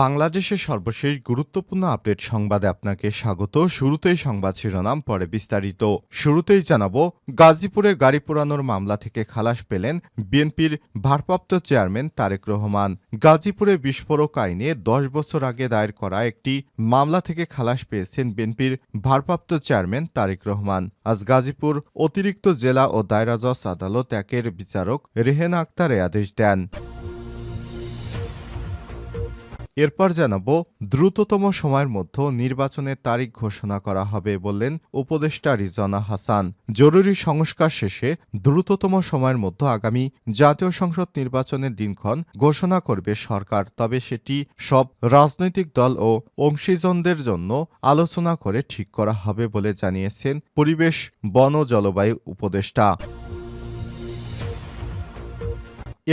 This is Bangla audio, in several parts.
বাংলাদেশের সর্বশেষ গুরুত্বপূর্ণ আপডেট সংবাদে আপনাকে স্বাগত। শুরুতেই সংবাদ শিরোনাম, পরে বিস্তারিত। শুরুতেই জানাব, গাজীপুরে গাড়ি পোড়ানোর মামলা থেকে খালাস পেলেন বিএনপির ভারপ্রাপ্ত চেয়ারম্যান তারেক রহমান। গাজীপুরে বিস্ফোরক আইনে দশ বছর আগে দায়ের করা একটি মামলা থেকে খালাস পেয়েছেন বিএনপির ভারপ্রাপ্ত চেয়ারম্যান তারেক রহমান। আজ গাজীপুর অতিরিক্ত জেলা ও দায়রা জজ আদালত একের বিচারক রেহেনা আক্তার আদেশ দেন। এরপর জানাব দ্রুততম সময়ের মধ্যে নির্বাচনের তারিখ ঘোষণা করা হবে বললেন উপদেষ্টা রিজনা হাসান। জরুরি সংস্কার শেষে দ্রুততম সময়ের মধ্যে আগামী জাতীয় সংসদ নির্বাচনের দিনক্ষণ ঘোষণা করবে সরকার, তবে সেটি সব রাজনৈতিক দল ও অংশীজনদের জন্য আলোচনা করে ঠিক করা হবে বলে জানিয়েছেন পরিবেশ, বন জলবায়ু উপদেষ্টা।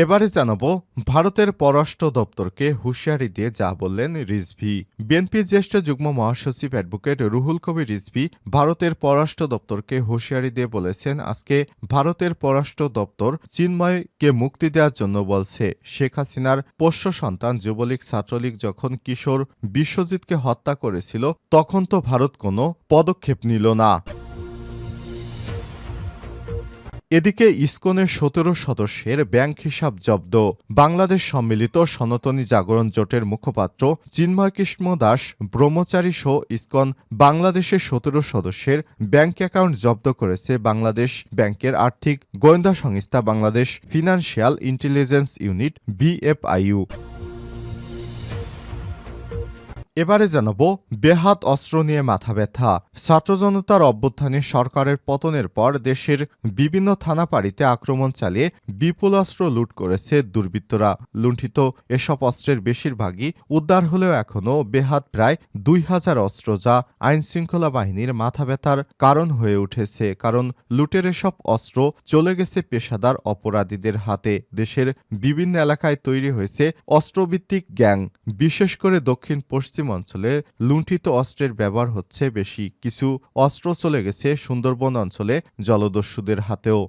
এবারে জানাব, ভারতের পররাষ্ট্র দপ্তরকে হুঁশিয়ারি দিয়ে যা বললেন রিজভি। বিএনপির জ্যেষ্ঠ যুগ্ম মহাসচিব অ্যাডভোকেট রুহুল কবির রিজভি ভারতের পররাষ্ট্র দপ্তরকে হুঁশিয়ারি দিয়ে বলেছেন, আজকে ভারতের পররাষ্ট্র দপ্তর চিন্ময়কে মুক্তি দেওয়ার জন্য বলছে। শেখ হাসিনার পোষ্য সন্তান যুবলীগ ছাত্রলীগ যখন কিশোর বিশ্বজিৎকে হত্যা করেছিল, তখন তো ভারত কোনো পদক্ষেপ নিল না। এদিকে ইসকনের সতেরো সদস্যের ব্যাংক হিসাব জব্দ। বাংলাদেশ সম্মিলিত সনাতনী জাগরণ জোটের মুখপাত্র চিন্ময় কৃষ্ণ দাস ব্রহ্মচারী সহ ইসকন বাংলাদেশের সতেরো সদস্যের ব্যাংক অ্যাকাউন্ট জব্দ করেছে বাংলাদেশ ব্যাংকের আর্থিক গোয়েন্দা সংস্থা Bangladesh financial intelligence unit, BFIU. এবারে জানাব, বেহাত অস্ত্র নিয়ে মাথা ব্যথা। ছাত্র জনতার অভ্যুত্থানে সরকারের পতনের পর দেশের বিভিন্ন থানাপাড়িতে আক্রমণ চালিয়ে বিপুল অস্ত্র লুট করেছে দুর্বৃত্তরা। লুণ্ঠিত এসব অস্ত্রের বেশিরভাগই উদ্ধার হলেও এখনও বেহাত প্রায় দুই হাজার অস্ত্র যা আইনশৃঙ্খলা বাহিনীর মাথা ব্যথার কারণ হয়ে উঠেছে, কারণ লুটের এসব অস্ত্র চলে গেছে পেশাদার অপরাধীদের হাতে। দেশের বিভিন্ন এলাকায় তৈরি হয়েছে অস্ত্রভিত্তিক গ্যাং, বিশেষ করে দক্ষিণ পশ্চিম অঞ্চলে লুণ্ঠিত অস্ত্রের ব্যবহার হচ্ছে বেশি। কিছু অস্ত্র চলে গেছে সুন্দরবন অঞ্চলে জলদস্যুদের হাতেও।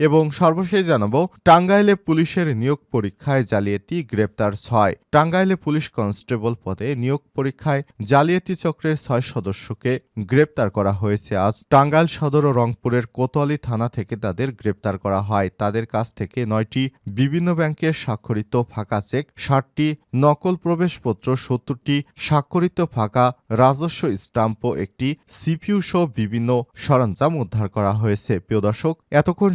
এবং সর্বশেষ জানাব, টাঙ্গাইলে পুলিশের নিয়োগ পরীক্ষায় জালিয়াতি, গ্রেপ্তার ছয়। টাঙ্গাইলে পুলিশ কনস্টেবল পদে নিয়োগ পরীক্ষায় জালিয়াতি চক্রের ছয় সদস্যকে গ্রেপ্তার করা হয়েছে আজ। টাঙ্গাইল সদর ও রংপুরের কোতোয়ালি থানা থেকে তাদের গ্রেপ্তার করা হয়। তাদের কাছ থেকে নয়টি বিভিন্ন ব্যাংকের স্বাক্ষরিত ফাঁকা চেক, ষাটটি নকল প্রবেশপত্র, সত্তরটি স্বাক্ষরিত ফাঁকা রাজস্ব স্টাম্প ও একটি সিপিউ সহ বিভিন্ন সরঞ্জাম উদ্ধার করা হয়েছে। প্রিয় দর্শক, এতক্ষণ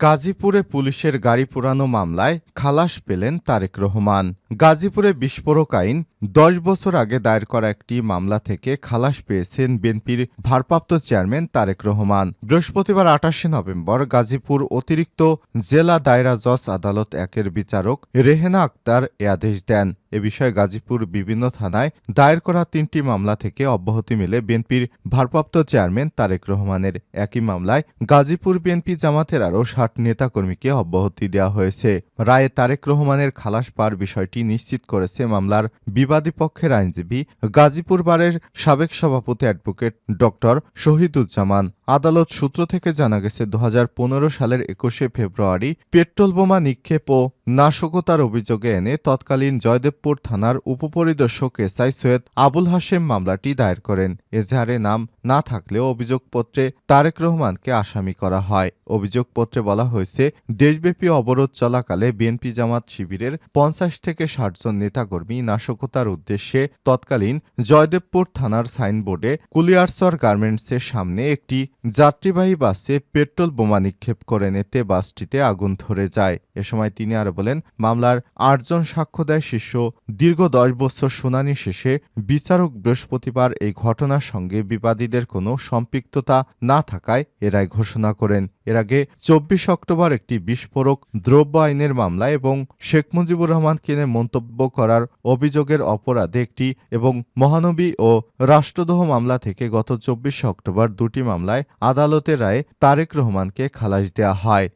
গাজীপুরে পুলিশের গাড়ি পোড়ানো মামলায় খালাস পেলেন তারেক রহমান। গাজীপুরে বিস্ফোরক আইন দশ বছর আগে দায়ের করা একটি মামলা থেকে খালাস পেয়েছেন বিএনপির ভারপ্রাপ্ত চেয়ারম্যান তারেক রহমান। বৃহস্পতিবার আঠাশে নভেম্বর গাজীপুর অতিরিক্ত জেলা দায়রা জজ আদালত একের বিচারক রেহেনা আক্তার এ আদেশ দেন। এ বিষয়ে গাজীপুর বিভিন্ন থানায় দায়ের করা তিনটি মামলা থেকে অব্যাহতি মিলে বিএনপির ভারপ্রাপ্ত চেয়ারম্যান তারেক রহমানের। একই মামলায় গাজীপুর বিএনপি জামাতের আরও ষাট নেতাকর্মীকে অব্যাহতি দেওয়া হয়েছে। রায়ে তারেক রহমানের খালাস পাওয়ার বিষয়টি নিশ্চিত করেছে মামলার বিবাদী পক্ষের আইনজীবী গাজীপুর বারের সাবেক সভাপতি অ্যাডভোকেট ডক্টর শহীদুজ্জামান। আদালত সূত্র থেকে জানা গেছে দু হাজার পনেরো সালের একুশে ফেব্রুয়ারি পেট্রোল বোমা নিক্ষেপ ও নাশকতার অভিযোগে এনে তৎকালীন জয়দেবপুর থানার উপপরিদর্শক এসআই সৈয়দ আবুল হাশেম মামলাটি দায়ের করেন। এজাহারে নাম না থাকলেও অভিযোগপত্রে তারেক রহমানকে আসামি করা হয়। অভিযোগপত্রে বলা হয়েছে, দেশব্যাপী অবরোধ চলাকালে বিএনপি জামাত শিবিরের পঞ্চাশ থেকে ষাট জন নেতাকর্মী নাশকতার উদ্দেশ্যে তৎকালীন জয়দেবপুর থানার সাইনবোর্ডে কুলিয়ারসর গার্মেন্টসের সামনে একটি যাত্রীবাহী বাসে পেট্রোল বোমা নিক্ষেপ করে এতে বাসটিতে আগুন ধরে যায়। এ সময় তিনি আর বলেন, মামলার আটজন সাক্ষ্য দেয় শীর্ষ দীর্ঘ দশ বছর শুনানি শেষে বিচারক বৃহস্পতিবার এই ঘটনার সঙ্গে বিবাদীদের কোনো সম্পৃক্ততা না থাকায় এরাই ঘোষণা করেন। এর আগে চব্বিশ অক্টোবর একটি বিস্ফোরক দ্রব্য আইনের মামলা এবং শেখ মুজিবুর রহমানকে নিয়ে মন্তব্য করার অভিযোগের অপরাধে একটি এবং মহানবী ও রাষ্ট্রদ্রোহ মামলা থেকে গত চব্বিশ অক্টোবর দুটি মামলায় আদালতের রায়ে তারেক রহমানকে খালাস দেওয়া হয়।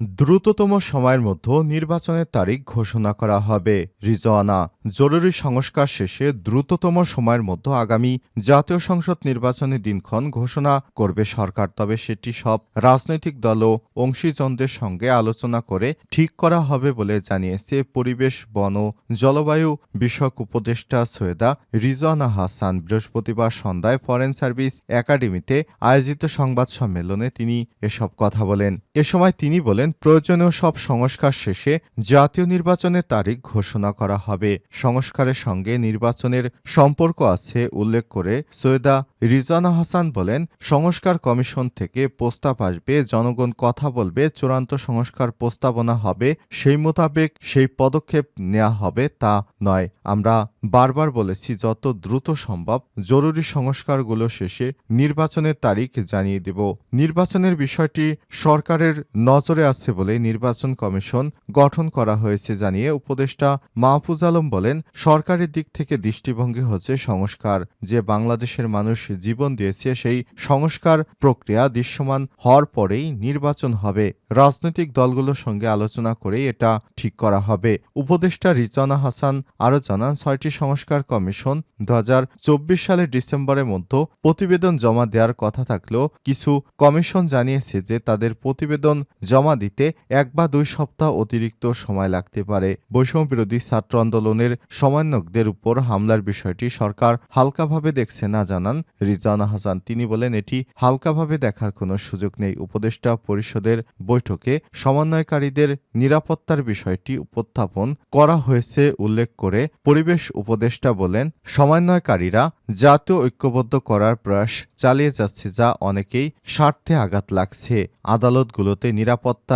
দ্রুততম সময়ের মধ্যে নির্বাচনের তারিখ ঘোষণা করা হবে। রিজওয়ানা, জরুরি সংস্কার শেষে দ্রুততম সময়ের মধ্যে আগামী জাতীয় সংসদ নির্বাচনের দিনক্ষণ ঘোষণা করবে সরকার। তবে সেটি সব রাজনৈতিক দল ও অংশীজনদের সঙ্গে আলোচনা করে ঠিক করা হবে বলে জানিয়েছে পরিবেশ, বন ও জলবায়ু বিষয়ক উপদেষ্টা সৈয়দা রিজওয়ানা হাসান। বৃহস্পতিবার সন্ধ্যায় ফরেন সার্ভিস একাডেমিতে আয়োজিত সংবাদ সম্মেলনে তিনি এসব কথা বলেন। এ সময় তিনি বলেন প্রয়োজনীয় সব সংস্কার শেষে জাতীয় নির্বাচনের তারিখ ঘোষণা করা হবে। সংস্কারের সঙ্গে নির্বাচনের সম্পর্ক আছে উল্লেখ করে সৈয়দা রিজানা হাসান বলেন, সংস্কার কমিশন থেকে প্রস্তাব আসবে, জনগণ কথা বলবে, চূড়ান্ত সংস্কার প্রস্তাবনা হবে, সেই মোতাবেক সেই পদক্ষেপ নেওয়া হবে তা নয়। আমরা বারবার বলেছি, যত দ্রুত সম্ভব জরুরি সংস্কারগুলো শেষে নির্বাচনের তারিখ জানিয়ে দেব। নির্বাচনের বিষয়টি সরকারের নজরে আছে। বলে নির্বাচন কমিশন গঠন করা হয়েছে জানিয়ে উপদেষ্টা মাহফুজ আলম বলেন, সরকারের দিক থেকে দৃষ্টিভঙ্গি হচ্ছে সংস্কার। যে বাংলাদেশের মানুষ জীবন দিয়েছে সেই সংস্কার প্রক্রিয়া দৃশ্যমান হওয়ার পরেই নির্বাচন হবে। রাজনৈতিক দলগুলোর সঙ্গে আলোচনা করেই এটা ঠিক করা হবে। উপদেষ্টা রিজানা হাসান আরও জানান, ছয়টি সংস্কার কমিশন দু হাজার চব্বিশ সালের ডিসেম্বরের মধ্যে প্রতিবেদন জমা দেওয়ার কথা থাকলেও কিছু কমিশন জানিয়েছে যে তাদের প্রতিবেদন জমা দিতে এক বা দুই সপ্তাহ অতিরিক্ত সময় লাগতে পারে। বৈষম্য বিরোধী ছাত্র আন্দোলনের সমন্বয়কদের উপর হামলার বিষয়টি সরকার হালকাভাবে দেখছে না জানান রিজানা হাসান তিনি বলেন, এটি হালকাভাবে দেখার কোনো সুযোগ নেই। উপদেষ্টা পরিষদের বৈঠকে সমন্বয়কারীদের নিরাপত্তার বিষয়টি উপস্থাপন করা হয়েছে উল্লেখ করে পরিবেশ উপদেষ্টা বলেন, সমন্বয়কারীরা জাতীয় ঐক্যবদ্ধ করার প্রয়াস চালিয়ে যাচ্ছে যা অনেকেই স্বার্থে আঘাত লাগছে। আদালতগুলোতে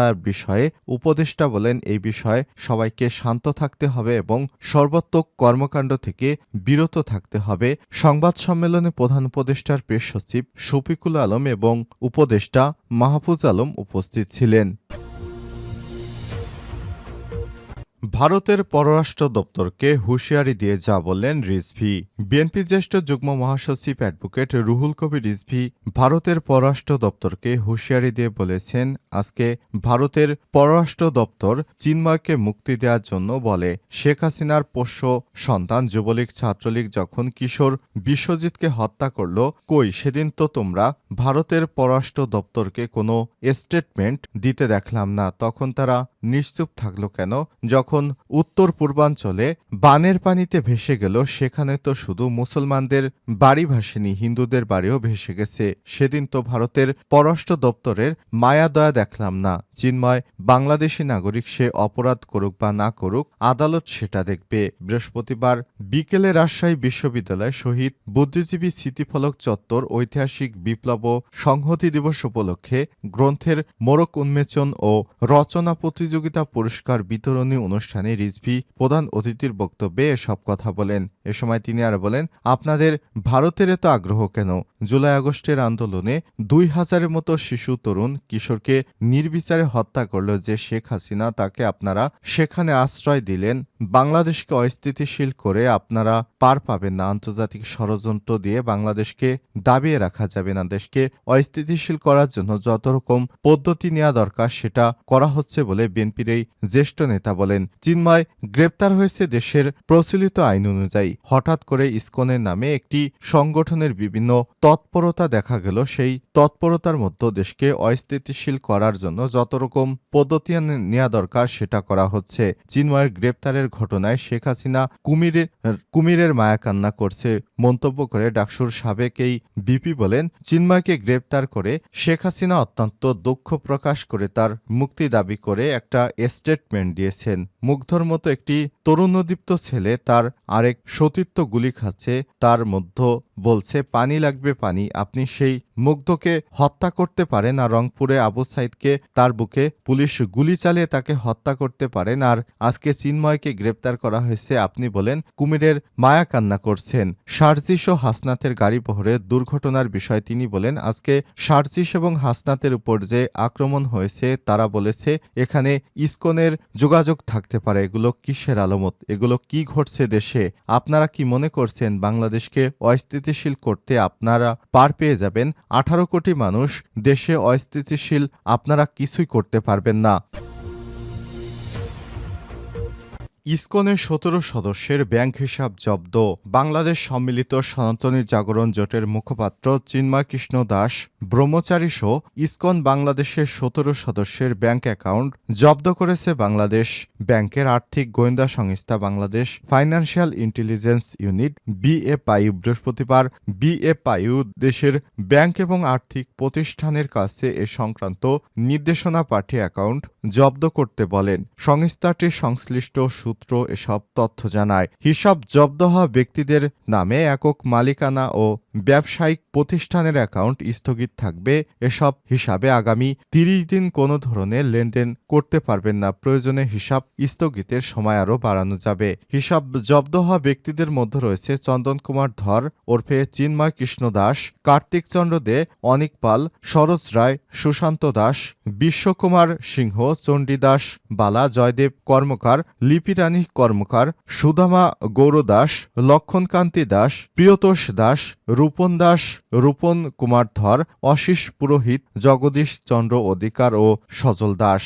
নিরাপত্তার বিষয়ে উপদেষ্টা বলেন, এই বিষয়ে সবাইকে শান্ত থাকতে হবে এবং সর্বাত্মক কর্মকাণ্ড থেকে বিরত থাকতে হবে। সংবাদ সম্মেলনে প্রধান উপদেষ্টার পেশ সচিব শফিকুল আলম এবং উপদেষ্টা মাহফুজ আলম উপস্থিত ছিলেন। ভারতের পররাষ্ট্র দপ্তরকে হুঁশিয়ারি দিয়ে যা বললেন রিজভি। বিএনপি জ্যেষ্ঠ যুগ্ম মহাসচিব অ্যাডভোকেট রুহুল কবির রিজভি ভারতের পররাষ্ট্র দপ্তরকে হুঁশিয়ারি দিয়ে বলেছেন, আজকে ভারতের পররাষ্ট্র দপ্তর চিন্ময়কে মুক্তি দেওয়ার জন্য বলে। শেখ হাসিনার পোষ্য সন্তান যুবলীগ ছাত্রলীগ যখন কিশোর বিশ্বজিৎকে হত্যা করল, কই সেদিন তো তোমরা ভারতের পররাষ্ট্র দপ্তরকে কোনো স্টেটমেন্ট দিতে দেখলাম না। তখন তারা নিশ্চুপ থাকল কেন? যখন উত্তর পূর্বাঞ্চলে বানের পানিতে ভেসে গেল, সেখানে তো শুধু মুসলমানদের বাড়ি ভাসেনি, হিন্দুদের বাড়িও ভেসে গেছে। সেদিন তো ভারতের পররাষ্ট্র দপ্তরের মায়া দয়া দেখলাম না। চিন্ময়, বাংলাদেশি নাগরিক, সে অপরাধ করুক বা না করুক, আদালত সেটা দেখবে। বৃহস্পতিবার বিকেলে রাজশাহী বিশ্ববিদ্যালয় শহীদ বুদ্ধিজীবী স্মৃতিফলক চত্বর ঐতিহাসিক বিপ্লব সংহতি দিবস উপলক্ষে গ্রন্থের মোড়ক উন্মেচন ও রচনা প্রতিযোগিতা পুরস্কার বিতরণী অনুষ্ঠানে রিজভি প্রধান অতিথির বক্তব্যে এসব কথা বলেন। এ সময় তিনি আর বলেন, আপনাদের ভারতের এত আগ্রহ কেন? জুলাই আগস্টের আন্দোলনে দুই হাজারের মতো শিশু, তরুণ কিশোরকে নির্বিচারে হত্যা করল যে শেখ হাসিনা, তাকে আপনারা সেখানে আশ্রয় দিলেন। বাংলাদেশকে অস্থিতিশীল করে আপনারা পার পাবেন না। আন্তর্জাতিক ষড়যন্ত্র দিয়ে বাংলাদেশকে দাবিয়ে রাখা যাবে না। দেশকে অস্থিতিশীল করার জন্য যত রকম পদ্ধতি নেওয়া দরকার, সেটা করা হচ্ছে বলে বিএনপির এই জ্যেষ্ঠ নেতা বলেন, চিন্ময় গ্রেপ্তার হয়েছে দেশের প্রচলিত আইন অনুযায়ী। হঠাৎ করে ইসকনের নামে একটি সংগঠনের বিভিন্ন তৎপরতা দেখা গেল। সেই তৎপরতার মধ্যে দেশকে অস্থিতিশীল করার জন্য যত রকম পদ্ধতি নেওয়া দরকার সেটা করা হচ্ছে। চিন্ময়ের গ্রেপ্তারের ঘটনায় শেখ হাসিনা কুমিরের কুমিরের মায়াকান্না করছে মন্তব্য করে ডাকসুর সাবেক এই বিপি বলেন, চিন্ময়কে গ্রেপ্তার করে শেখ হাসিনা অত্যন্ত দুঃখ প্রকাশ করে তার মুক্তি দাবি করে এক একটা স্টেটমেন্ট দিয়েছেন। মুগ্ধর মতো একটি তরুণদীপ্ত ছেলে তার আরেক সতীর্থ গুলি খাচ্ছে, তার মধ্য বলছে, পানি লাগবে, পানি। আপনি সেই মুগ্ধকে হত্যা করতে পারেন আর রংপুরে আবু সাইদকে তার বুকে পুলিশ গুলি চালিয়ে তাকে হত্যা করতে পারেন আর আজকে চিন্ময়কে গ্রেপ্তার করা হয়েছে। আপনি বলেন, কুমিরের মায়া কান্না করছেন। সার্জিস ও হাসনাতের গাড়ি বহরে দুর্ঘটনার বিষয় তিনি বলেন, আজকে সার্জিস এবং হাসনাতের উপর যে আক্রমণ হয়েছে, তারা বলেছে, এখানে ইসকনের যোগাযোগ থাকতে পারে। এগুলো কিসের আলামত? এগুলো কি ঘটছে দেশে? আপনারা কি মনে করছেন বাংলাদেশকে অস্থিতিশীল করতে আপনারা পার পেয়ে যাবেন? আঠারো কোটি মানুষ দেশে অস্থিতিশীল, আপনারা কিছুই করতে পারবেন না। ইসকনের সতেরো সদস্যের ব্যাংক হিসাব জব্দ। বাংলাদেশ সম্মিলিত সনাতনী জাগরণ জোটের মুখপাত্র চিন্ময় কৃষ্ণ দাস, ব্রহ্মচারী সহ ইসকন বাংলাদেশের সতেরো সদস্যের ব্যাংক অ্যাকাউন্ট জব্দ করেছে বাংলাদেশ। ব্যাংকের আর্থিক গোয়েন্দা সংস্থা Bangladesh financial intelligence unit BFIU বৃহস্পতিবার বিএফআইউ দেশের ব্যাংক এবং আর্থিক প্রতিষ্ঠানের কাছে এ সংক্রান্ত নির্দেশনা পাঠিয়ে অ্যাকাউন্ট জব্দ করতে বলেন। সংস্থাটির সংশ্লিষ্ট সূত্র এসব তথ্য জানায়। হিসাব জব্দ হওয়া ব্যক্তিদের নামে একক মালিকানা ও ব্যবসায়িক প্রতিষ্ঠানের অ্যাকাউন্ট স্থগিত থাকবে। এসব হিসাবে আগামী তিরিশ দিন কোনো ধরনের লেনদেন করতে পারবেন না। প্রয়োজনে হিসাব স্থগিতের সময় আরও বাড়ানো যাবে। হিসাব জব্দ হওয়া ব্যক্তিদের মধ্যে রয়েছে চন্দন কুমার ধর ওরফে চিন্ময় কৃষ্ণ দাস, কার্তিক চন্দ্র দে, অনিক পাল, সরোজ রায়, সুশান্ত দাস, বিশ্বকুমার সিংহ চণ্ডীদাস বালা জয়দেব কর্মকার লিপিরানী কর্মকার, সুদামা গৌরদাস লক্ষণকান্তি দাস, প্রিয়তোষ দাস রূপন দাস রূপন কুমার ধর অশীষ পুরোহিত জগদীশ চন্দ্র অধিকার ও সজল দাস।